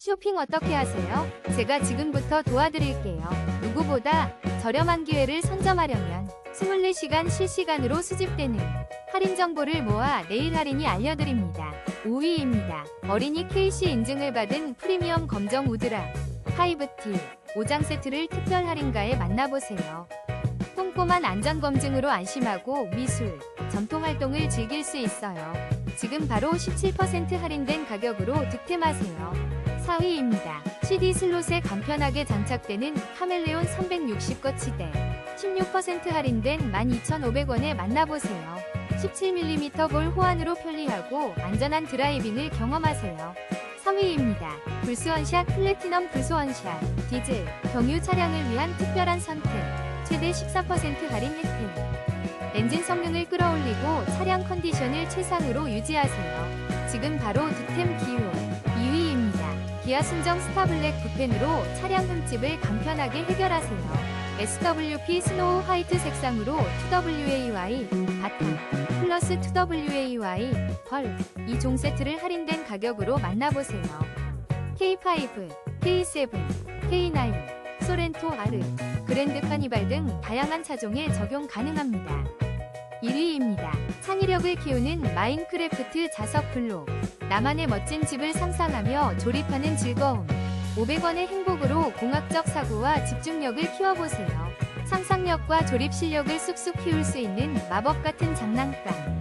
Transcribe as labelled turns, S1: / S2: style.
S1: 쇼핑 어떻게 하세요? 제가 지금부터 도와드릴게요. 누구보다 저렴한 기회를 선점하려면 24시간 실시간으로 수집되는 할인 정보를 모아 내일 할인이 알려드립니다. 5위입니다. 어린이 KC 인증을 받은 프리미엄 검정 우드라 하이브티 5장 세트를 특별 할인가에 만나보세요. 꼼꼼한 안전검증으로 안심하고 미술, 전통 활동을 즐길 수 있어요. 지금 바로 17% 할인된 가격으로 득템하세요. 4위입니다. CD 슬롯에 간편하게 장착되는 카멜레온 360거 치대 16% 할인된 12,500원에 만나보세요. 17mm 볼 호환으로 편리하고 안전한 드라이빙을 경험하세요. 3위입니다. 불스원샷 플래티넘 불스원샷 디젤 경유 차량을 위한 특별한 선택 최대 14% 할인 혜택 엔진 성능을 끌어올리고 차량 컨디션을 최상으로 유지하세요. 지금 바로 득템 기호 2위입니다. 기아 순정 스타블랙 붓펜으로 차량 흠집을 간편하게 해결하세요. SWP 스노우 화이트 색상으로 2WAY 바탕 플러스 2WAY 펄이종 세트를 할인된 가격으로 만나보세요. K5, K7, K9, 소렌토 R, 그랜드 카니발 등 다양한 차종에 적용 가능합니다. 1위입니다. 창의력을 키우는 마인크래프트 자석 블록. 나만의 멋진 집을 상상하며 조립하는 즐거움. 500원의 행복으로 공학적 사고와 집중력을 키워보세요. 상상력과 조립 실력을 쑥쑥 키울 수 있는 마법 같은 장난감.